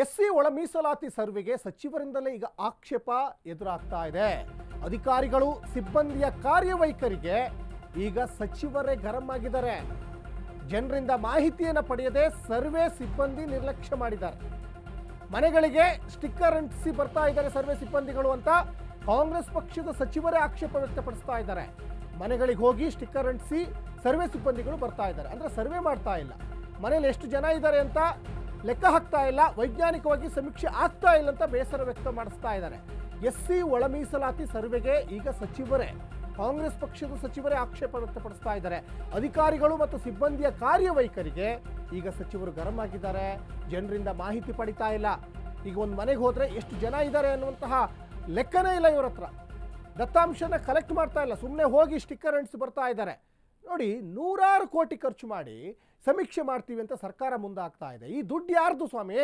S C ಒಳ ಮೀಸಲಾತಿ ಸರ್ವೆಗೆ ಸಚಿವರಿಂದಲೇ ಈಗ ಆಕ್ಷೇಪ ಎದುರಾಗ್ತಾ ಇದೆ. ಅಧಿಕಾರಿಗಳು ಸಿಬ್ಬಂದಿಯ ಕಾರ್ಯವೈಖರಿಗೆ ಈಗ ಸಚಿವರೇ ಗರಂ ಆಗಿದ್ದಾರೆ. ಜನರಿಂದ ಮಾಹಿತಿಯನ್ನು ಪಡೆಯದೆ ಸರ್ವೆ ಸಿಬ್ಬಂದಿ ನಿರ್ಲಕ್ಷ್ಯ ಮಾಡಿದ್ದಾರೆ. ಮನೆಗಳಿಗೆ ಸ್ಟಿಕ್ಕರ್ ಅಂಟಿಸಿ ಬರ್ತಾ ಇದ್ದಾರೆ ಸರ್ವೆ ಸಿಬ್ಬಂದಿಗಳು ಅಂತ ಕಾಂಗ್ರೆಸ್ ಪಕ್ಷದ ಸಚಿವರೇ ಆಕ್ಷೇಪ ವ್ಯಕ್ತಪಡಿಸ್ತಾ ಇದ್ದಾರೆ. ಮನೆಗಳಿಗೆ ಹೋಗಿ ಸ್ಟಿಕ್ಕರ್ ಅಂಟಿಸಿ ಸರ್ವೆ ಸಿಬ್ಬಂದಿಗಳು ಬರ್ತಾ ಇದ್ದಾರೆ. ಅಂದರೆ ಸರ್ವೆ ಮಾಡ್ತಾ ಇಲ್ಲ. ಮನೇಲಿ ಎಷ್ಟು ಜನ ಇದ್ದಾರೆ ಅಂತ ಲೆಕ್ಕ ಹಾಕ್ತಾ ಇಲ್ಲ, ವೈಜ್ಞಾನಿಕವಾಗಿ ಸಮೀಕ್ಷೆ ಆಗ್ತಾ ಇಲ್ಲ ಅಂತ ಬೇಸರ ವ್ಯಕ್ತ ಮಾಡಿಸ್ತಾ ಇದ್ದಾರೆ. ಎಸ್ ಸಿ ಒಳ ಮೀಸಲಾತಿ ಸರ್ವೆಗೆ ಈಗ ಸಚಿವರೇ, ಕಾಂಗ್ರೆಸ್ ಪಕ್ಷದ ಸಚಿವರೇ ಆಕ್ಷೇಪ ವ್ಯಕ್ತಪಡಿಸ್ತಾ ಇದ್ದಾರೆ. ಅಧಿಕಾರಿಗಳು ಮತ್ತು ಸಿಬ್ಬಂದಿಯ ಕಾರ್ಯವೈಖರಿಗೆ ಈಗ ಸಚಿವರು ಗರಂ ಆಗಿದ್ದಾರೆ. ಜನರಿಂದ ಮಾಹಿತಿ ಪಡಿತಾ ಇಲ್ಲ. ಈಗ ಒಂದು ಮನೆಗೆ ಹೋದರೆ ಎಷ್ಟು ಜನ ಇದ್ದಾರೆ ಅನ್ನುವಂತಹ ಲೆಕ್ಕನೇ ಇಲ್ಲ ಇವರ ಹತ್ರ. ದತ್ತಾಂಶನ ಕಲೆಕ್ಟ್ ಮಾಡ್ತಾ ಇಲ್ಲ. ಸುಮ್ಮನೆ ಹೋಗಿ ಸ್ಟಿಕ್ಕರ್ ಅಂಟಿಸಿ ಬರ್ತಾ ಇದ್ದಾರೆ. ನೋಡಿ, ನೂರಾರು ಕೋಟಿ ಖರ್ಚು ಮಾಡಿ ಸಮೀಕ್ಷೆ ಮಾಡ್ತೀವಿ ಅಂತ ಸರ್ಕಾರ ಮುಂದಾಗ್ತಾ ಇದೆ. ಈ ದುಡ್ಡು ಯಾರ್ದು ಸ್ವಾಮಿ?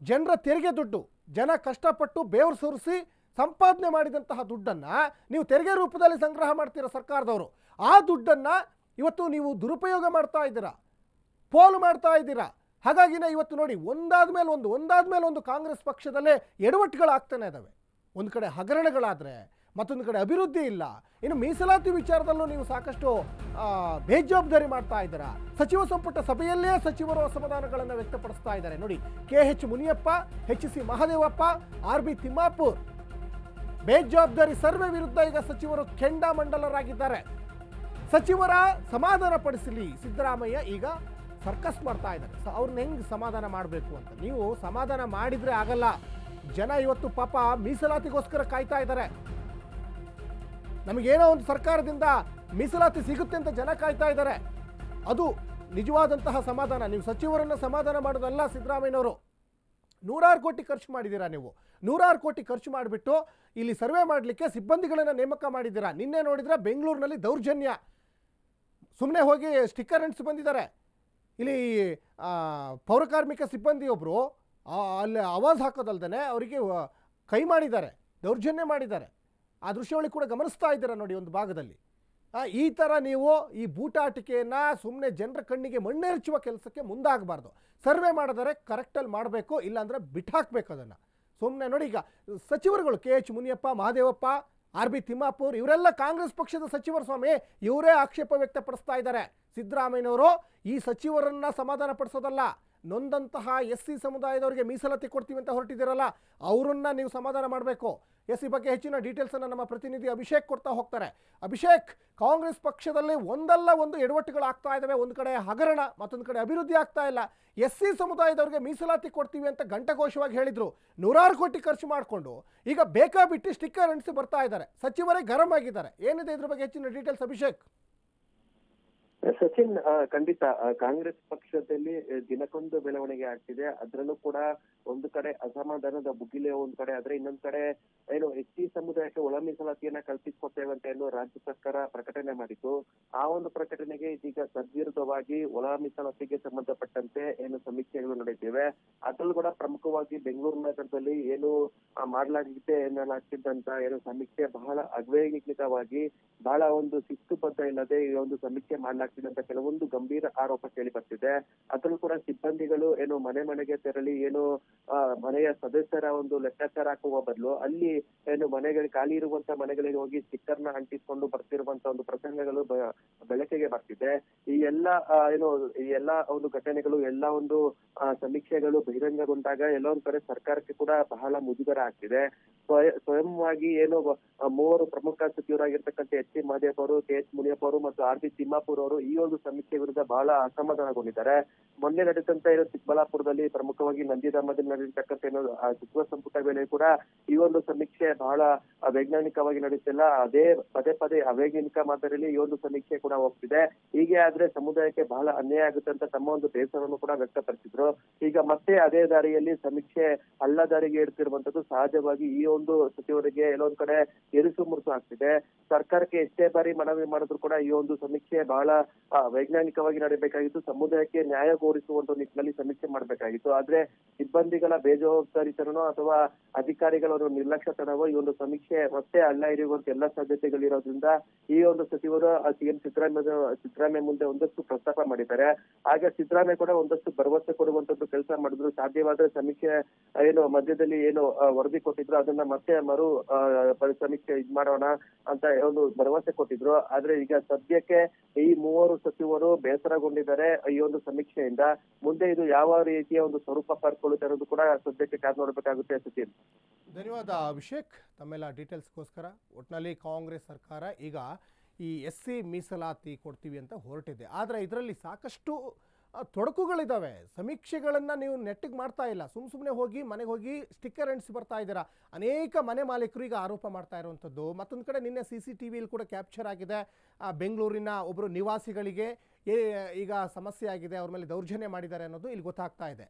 ಜನರ ತೆರಿಗೆ ದುಡ್ಡು. ಜನ ಕಷ್ಟಪಟ್ಟು ಬೇವ್ರು ಸುರಿಸಿ ಸಂಪಾದನೆ ಮಾಡಿದಂತಹ ದುಡ್ಡನ್ನು ನೀವು ತೆರಿಗೆ ರೂಪದಲ್ಲಿ ಸಂಗ್ರಹ ಮಾಡ್ತೀರ ಸರ್ಕಾರದವರು. ಆ ದುಡ್ಡನ್ನು ಇವತ್ತು ನೀವು ದುರುಪಯೋಗ ಮಾಡ್ತಾ ಇದ್ದೀರಾ? ಪೋಲು ಮಾಡ್ತಾ ಇದ್ದೀರಾ? ಹಾಗಾಗಿನೇ ಇವತ್ತು ನೋಡಿ ಒಂದಾದ ಮೇಲೆ ಒಂದು ಒಂದಾದ ಮೇಲೆ ಒಂದು ಕಾಂಗ್ರೆಸ್ ಪಕ್ಷದಲ್ಲೇ ಎಡವಟ್ಟುಗಳಾಗ್ತಾನೆ ಇದ್ದಾವೆ ಒಂದು ಕಡೆ ಹಗರಣಗಳಾದರೆ ಮತ್ತೊಂದು ಕಡೆ ಅಭಿವೃದ್ಧಿ ಇಲ್ಲ. ಇನ್ನು ಮೀಸಲಾತಿ ವಿಚಾರದಲ್ಲೂ ನೀವು ಸಾಕಷ್ಟು ಬೇಜವಾಬ್ದಾರಿ ಮಾಡ್ತಾ ಇದ್ದೀರಾ? ಸಚಿವ ಸಂಪುಟ ಸಭೆಯಲ್ಲೇ ಸಚಿವರು ಅಸಮಾಧಾನಗಳನ್ನು ವ್ಯಕ್ತಪಡಿಸ್ತಾ ಇದ್ದಾರೆ. ನೋಡಿ, K H Muniyappa, H C Mahadevappa, R B Timmapur. ಬೇಜವಾಬ್ದಾರಿ ಸರ್ವೆ ವಿರುದ್ಧ ಈಗ ಸಚಿವರು ಕೆಂಡಾಮಂಡಲರಾಗಿದ್ದಾರೆ. ಸಚಿವರ ಸಮಾಧಾನ ಪಡಿಸಲಿ ಸಿದ್ದರಾಮಯ್ಯ ಈಗ ಸರ್ಕಸ್ ಮಾಡ್ತಾ ಇದ್ದಾರೆ. ಅವ್ರನ್ನ ಹೆಂಗೆ ಸಮಾಧಾನ ಮಾಡಬೇಕು ಅಂತ? ನೀವು ಸಮಾಧಾನ ಮಾಡಿದ್ರೆ ಆಗಲ್ಲ. ಜನ ಇವತ್ತು ಪಾಪ ಮೀಸಲಾತಿಗೋಸ್ಕರ ಕಾಯ್ತಾ ಇದ್ದಾರೆ. ನಮಗೇನೋ ಒಂದು ಸರ್ಕಾರದಿಂದ ಮೀಸಲಾತಿ ಸಿಗುತ್ತೆ ಅಂತ ಜನ ಕಾಯ್ತಾ ಇದ್ದಾರೆ. ಅದು ನಿಜವಾದಂತಹ ಸಮಾಧಾನ. ನೀವು ಸಚಿವರನ್ನ ಸಮಾಧಾನ ಮಾಡೋದಲ್ಲ ಸಿದ್ದರಾಮಯ್ಯನವರು. ನೂರಾರು ಕೋಟಿ ಖರ್ಚು ಮಾಡಿದ್ದೀರಾ ನೀವು? ನೂರಾರು ಕೋಟಿ ಖರ್ಚು ಮಾಡಿಬಿಟ್ಟು ಇಲ್ಲಿ ಸರ್ವೆ ಮಾಡಲಿಕ್ಕೆ ಸಿಬ್ಬಂದಿಗಳನ್ನು ನೇಮಕ ಮಾಡಿದ್ದೀರಾ? ನಿನ್ನೆ ನೋಡಿದ್ರೆ ಬೆಂಗಳೂರಿನಲ್ಲಿ ದೌರ್ಜನ್ಯ. ಸುಮ್ಮನೆ ಹೋಗಿ ಸ್ಟಿಕ್ಕರ್ ಅಂಟಿಸಿ ಬಂದಿದ್ದಾರೆ. ಇಲ್ಲಿ ಪೌರಕಾರ್ಮಿಕ ಸಿಬ್ಬಂದಿಯೊಬ್ಬರು ಅಲ್ಲಿ ಆವಾಜ್ ಹಾಕೋದಲ್ದೇ ಅವರಿಗೆ ಕೈ ಮಾಡಿದ್ದಾರೆ, ದೌರ್ಜನ್ಯ ಮಾಡಿದ್ದಾರೆ. ಆ ದೃಶ್ಯಾವಳಿ ಕೂಡ ಗಮನಿಸ್ತಾ ಇದ್ದೀರಾ ನೋಡಿ ಒಂದು ಭಾಗದಲ್ಲಿ. ಈ ಥರ ನೀವು ಈ ಬೂಟಾಟಿಕೆಯನ್ನು ಸುಮ್ಮನೆ ಜನರ ಕಣ್ಣಿಗೆ ಮಣ್ಣೆರಚುವ ಕೆಲಸಕ್ಕೆ ಮುಂದಾಗಬಾರ್ದು. ಸರ್ವೆ ಮಾಡಿದರೆ ಕರೆಕ್ಟಲ್ಲಿ ಮಾಡಬೇಕು, ಇಲ್ಲಾಂದರೆ ಹಾಕಬೇಕು ಅದನ್ನು. ಸುಮ್ಮನೆ ನೋಡಿ ಈಗ ಸಚಿವರುಗಳು K H Muniyappa, Mahadevappa, R B Timmapur, ಇವರೆಲ್ಲ ಕಾಂಗ್ರೆಸ್ ಪಕ್ಷದ ಸಚಿವರ ಸ್ವಾಮಿ, ಇವರೇ ಆಕ್ಷೇಪ ವ್ಯಕ್ತಪಡಿಸ್ತಾ ಇದ್ದಾರೆ. ಸಿದ್ದರಾಮಯ್ಯನವರು ಈ ಸಚಿವರನ್ನು ಸಮಾಧಾನ ಪಡಿಸೋದಲ್ಲ ನೊಂದಂತಹ ಎಸ್ ಸಿ ಸಮುದಾಯದವರಿಗೆ ಮೀಸಲಾತಿ ಕೊಡ್ತೀವಿ ಅಂತ ಹೊರಟಿದ್ದೀರಲ್ಲ, ಅವರನ್ನ ನೀವು ಸಮಾಧಾನ ಮಾಡಬೇಕು. ಎಸ್ ಸಿ ಬಗ್ಗೆ ಹೆಚ್ಚಿನ ಡೀಟೇಲ್ಸನ್ನು ನಮ್ಮ ಪ್ರತಿನಿಧಿ ಅಭಿಷೇಕ್ ಕೊಡ್ತಾ ಹೋಗ್ತಾರೆ. ಅಭಿಷೇಕ್, ಕಾಂಗ್ರೆಸ್ ಪಕ್ಷದಲ್ಲಿ ಒಂದಲ್ಲ ಒಂದು ಎಡವಟ್ಟುಗಳು ಆಗ್ತಾ ಇದ್ದಾವೆ ಒಂದು ಕಡೆ ಹಗರಣ, ಮತ್ತೊಂದು ಕಡೆ ಅಭಿವೃದ್ಧಿ ಆಗ್ತಾ ಇಲ್ಲ. ಎಸ್ ಸಿ ಸಮುದಾಯದವರಿಗೆ ಮೀಸಲಾತಿ ಕೊಡ್ತೀವಿ ಅಂತ ಗಂಟಘೋಷವಾಗಿ ಹೇಳಿದ್ರು. ನೂರಾರು ಕೋಟಿ ಖರ್ಚು ಮಾಡಿಕೊಂಡು ಈಗ ಬೇಕಾಬಿಟ್ಟು ಸ್ಟಿಕ್ಕರ್ ಅಂಟಿಸಿ ಬರ್ತಾ ಇದ್ದಾರೆ. ಸಚಿವರೇ ಗರಂ ಆಗಿದ್ದಾರೆ. ಏನಿದೆ ಇದ್ರ ಬಗ್ಗೆ ಹೆಚ್ಚಿನ ಡೀಟೇಲ್ಸ್ ಅಭಿಷೇಕ್? ಸಚಿನ್ ಖಂಡಿತ ಕಾಂಗ್ರೆಸ್ ಪಕ್ಷದಲ್ಲಿ ದಿನಕ್ಕೊಂದು ಬೆಳವಣಿಗೆ ಆಗ್ತಿದೆ. ಅದರಲ್ಲೂ ಕೂಡ ಒಂದು ಕಡೆ ಅಸಮಾಧಾನದ ಬುಗಿಲೆ ಒಂದ್ ಕಡೆ ಆದ್ರೆ ಇನ್ನೊಂದ್ ಕಡೆ, ಏನು, ಎಸ್ ಟಿ ಸಮುದಾಯಕ್ಕೆ ಒಳ ಮೀಸಲಾತಿಯನ್ನ ಅಂತ ಏನು ರಾಜ್ಯ ಸರ್ಕಾರ ಪ್ರಕಟಣೆ ಮಾಡಿತ್ತು. ಆ ಒಂದು ಪ್ರಕಟಣೆಗೆ ಇದೀಗ ತದ್ವಿರುದ್ಧವಾಗಿ ಒಳ ಮೀಸಲಾತಿಗೆ ಸಂಬಂಧಪಟ್ಟಂತೆ ಏನು ಸಮೀಕ್ಷೆಗಳು ನಡೆಯುತ್ತಿವೆ ಅದರಲ್ಲೂ ಕೂಡ ಪ್ರಮುಖವಾಗಿ ಬೆಂಗಳೂರು ನಗರದಲ್ಲಿ ಏನು ಮಾಡಲಾಗಿದೆ ಎನ್ನಲಾಗ್ತಿದ್ದಂತ ಏನು ಸಮೀಕ್ಷೆ ಬಹಳ ಅವೈಜ್ಞಾನಿಕವಾಗಿ ಬಹಳ ಒಂದು ಶಿಸ್ತುಬದ್ಧ ಇಲ್ಲದೆ ಈ ಒಂದು ಸಮೀಕ್ಷೆ ಮಾಡಲಾಗ್ತಿದೆ. ಅಂತ ಕೆಲವೊಂದು ಗಂಭೀರ ಆರೋಪ ಕೇಳಿ ಬರ್ತಿದೆ. ಅದ್ರಲ್ಲೂ ಕೂಡ ಸಿಬ್ಬಂದಿಗಳು ಏನು ಮನೆ ಮನೆಗೆ ತೆರಳಿ ಏನು ಮನೆಯ ಸದಸ್ಯರ ಒಂದು ಲೆಕ್ಕಾಚಾರ ಹಾಕುವ ಬದಲು ಅಲ್ಲಿ ಏನು ಮನೆಗಳು ಖಾಲಿ ಇರುವಂತ ಮನೆಗಳಿಗೆ ಹೋಗಿ ಸ್ಟಿಕ್ಕರ್ನ ಅಂಟಿಸ್ಕೊಂಡು ಬರ್ತಿರುವಂತ ಒಂದು ಪ್ರಸಂಗಗಳು ಬೆಳಕಿಗೆ ಬರ್ತಿದೆ. ಈ ಎಲ್ಲ ಏನು, ಈ ಎಲ್ಲಾ ಒಂದು ಘಟನೆಗಳು, ಎಲ್ಲ ಒಂದು ಸಮೀಕ್ಷೆಗಳು ಬಹಿರಂಗಗೊಂಡಾಗ ಎಲ್ಲೊಂದ್ ಕಡೆ ಸರ್ಕಾರಕ್ಕೆ ಕೂಡ ಬಹಳ ಮುಜುಗರ ಆಗ್ತಿದೆ. ಸ್ವಯ- ಸ್ವಯಂವಾಗಿ ಏನು ಮೂವರು ಪ್ರಮುಖ ಸಚಿವರಾಗಿರ್ತಕ್ಕಂಥ ಎಚ್ ಸಿ ಮಹದೇವ್ ಅವರು, ಕೆ ಎಚ್ ಮುನಿಯಪ್ಪ ಅವರು ಮತ್ತು ಆರ್ ಬಿ ತಿಮ್ಮಾಪುರ್ ಅವರು ಈ ಒಂದು ಸಮೀಕ್ಷೆ ವಿರುದ್ಧ ಬಹಳ ಅಸಮಾಧಾನಗೊಂಡಿದ್ದಾರೆ. ಮೊನ್ನೆ ನಡೆದಂತ ಏನು ಚಿಕ್ಕಬಳ್ಳಾಪುರದಲ್ಲಿ ಪ್ರಮುಖವಾಗಿ ನಂದಿಧಾಮದಲ್ಲಿ ನಡೆದಿರ್ತಕ್ಕಂಥ ಏನು ಸಚಿವ ಸಂಪುಟ ವೇಳೆ ಕೂಡ ಈ ಒಂದು ಸಮೀಕ್ಷೆ ಬಹಳ ವೈಜ್ಞಾನಿಕವಾಗಿ ನಡೆಯುತ್ತಿಲ್ಲ. ಅದೇ ಪದೇ ಪದೇ ಅವೈಜ್ಞಾನಿಕ ಮಾದರಿಯಲ್ಲಿ ಈ ಒಂದು ಸಮೀಕ್ಷೆ ಕೂಡ ಹೋಗ್ತಿದೆ. ಹೀಗೆ ಆದ್ರೆ ಸಮುದಾಯಕ್ಕೆ ಬಹಳ ಅನ್ಯಾಯ ಆಗುತ್ತೆ ಅಂತ ತಮ್ಮ ಒಂದು ಬೇಸರವನ್ನು ಕೂಡ ವ್ಯಕ್ತಪಡಿಸಿದ್ರು. ಈಗ ಮತ್ತೆ ಅದೇ ದಾರಿಯಲ್ಲಿ ಸಮೀಕ್ಷೆ ಅಲ್ಲ ದಾರಿಗೆ ಇಡ್ತಿರುವಂತದ್ದು ಸಹಜವಾಗಿ ಈ ಒಂದು ಸಚಿವರಿಗೆ ಎಲ್ಲೊಂದ್ ಕಡೆ ಎರುಸು ಮುರುಸು ಆಗ್ತಿದೆ. ಸರ್ಕಾರಕ್ಕೆ ಎಷ್ಟೇ ಬಾರಿ ಮನವಿ ಮಾಡಿದ್ರು ಕೂಡ ಈ ಒಂದು ಸಮೀಕ್ಷೆ ಬಹಳ ವೈಜ್ಞಾನಿಕವಾಗಿ ನಡೀಬೇಕಾಗಿತ್ತು. ಸಮುದಾಯಕ್ಕೆ ನ್ಯಾಯ ಕೋರಿಸುವಂತ ನಿಟ್ಟಿನಲ್ಲಿ ಸಮೀಕ್ಷೆ ಮಾಡಬೇಕಾಗಿತ್ತು. ಆದ್ರೆ ಸಿಬ್ಬಂದಿಗಳ ಬೇಜವಾಬ್ದಾರಿತನೋ ಅಥವಾ ಅಧಿಕಾರಿಗಳ ಒಂದು ನಿರ್ಲಕ್ಷ್ಯತನವೋ ಈ ಒಂದು ಸಮೀಕ್ಷೆ ಮತ್ತೆ ಅಲ್ಲ ಇರುವಂತ ಎಲ್ಲ ಸಾಧ್ಯತೆಗಳಿರೋದ್ರಿಂದ ಈ ಒಂದು ಸಚಿವರು ಸಿಎಂ ಸಿದ್ದರಾಮಯ್ಯ ಸಿದ್ದರಾಮಯ್ಯ ಮುಂದೆ ಒಂದಷ್ಟು ಪ್ರಸ್ತಾಪ ಮಾಡಿದ್ದಾರೆ. ಆಗ ಸಿದ್ದರಾಮಯ್ಯ ಕೂಡ ಒಂದಷ್ಟು ಭರವಸೆ ಕೊಡುವಂತದ್ದು ಕೆಲಸ ಮಾಡಿದ್ರು. ಸಾಧ್ಯವಾದ್ರೆ ಸಮೀಕ್ಷೆ ಏನು ಮಧ್ಯದಲ್ಲಿ ಏನು ವರದಿ ಕೊಟ್ಟಿದ್ರು. ಅದನ್ನ ಮತ್ತೆ ಮರು ಸಮೀಕ್ಷೆ ಇದ್ ಮಾಡೋಣ ಅಂತ ಒಂದು ಭರವಸೆ ಕೊಟ್ಟಿದ್ರು. ಆದ್ರೆ ಈಗ ಸದ್ಯಕ್ಕೆ ಈ ಮೂವರು ಸಚಿವರು ಬೇಸರಗೊಂಡಿದ್ದಾರೆ ಈ ಒಂದು ಸಮೀಕ್ಷೆಯಿಂದ. ಮುಂದೆ ಇದು ಯಾವ ರೀತಿಯ ಒಂದು ಸ್ವರೂಪ ಪಡ್ಕೊಳ್ಳುತ್ತೆ ಅನ್ನೋದು ಕೂಡ ಸದ್ಯಕ್ಕೆ ಕಾದು ನೋಡ್ಬೇಕಾಗುತ್ತೆ ಸಚಿನ್ ಧನ್ಯವಾದ ಅಭಿಷೇಕ್. ತಮ್ಮೆಲ್ಲ ಡೀಟೇಲ್ಸ್ಗೋಸ್ಕರ. ಒಟ್ಟಿನಲ್ಲಿ ಕಾಂಗ್ರೆಸ್ ಸರ್ಕಾರ ಈಗ ಈ ಎಸ್ ಸಿ ಮೀಸಲಾತಿ ಕೊಡ್ತೀವಿ ಅಂತ ಹೊರಟಿದೆ. ಆದರೆ ಇದರಲ್ಲಿ ಸಾಕಷ್ಟು ತೊಡಕುಗಳಿದ್ದಾವೆ ಸಮೀಕ್ಷೆಗಳನ್ನು ನೀವು ನೆಟ್ಟಿಗೆ ಮಾಡ್ತಾ ಇಲ್ಲ. ಸುಮ್ಮ ಸುಮ್ಮನೆ ಹೋಗಿ, ಮನೆಗೆ ಹೋಗಿ ಸ್ಟಿಕ್ಕರ್ ಅಂಟಿಸಿ ಬರ್ತಾ ಇದ್ದೀರಾ? ಅನೇಕ ಮನೆ ಮಾಲೀಕರು ಈಗ ಆರೋಪ ಮಾಡ್ತಾ ಇರುವಂಥದ್ದು. ಮತ್ತೊಂದು ಕಡೆ ನಿನ್ನೆ ಸಿ ಸಿ ಟಿ ವಿಯಲ್ಲಿ ಕೂಡ ಕ್ಯಾಪ್ಚರ್ ಆಗಿದೆ. ಬೆಂಗಳೂರಿನ ಒಬ್ಬರು ನಿವಾಸಿಗಳಿಗೆ ಈಗ ಸಮಸ್ಯೆ ಆಗಿದೆ. ಅವ್ರ ಮೇಲೆ ದೌರ್ಜನ್ಯ ಮಾಡಿದ್ದಾರೆ ಅನ್ನೋದು ಇಲ್ಲಿ ಗೊತ್ತಾಗ್ತಾ ಇದೆ.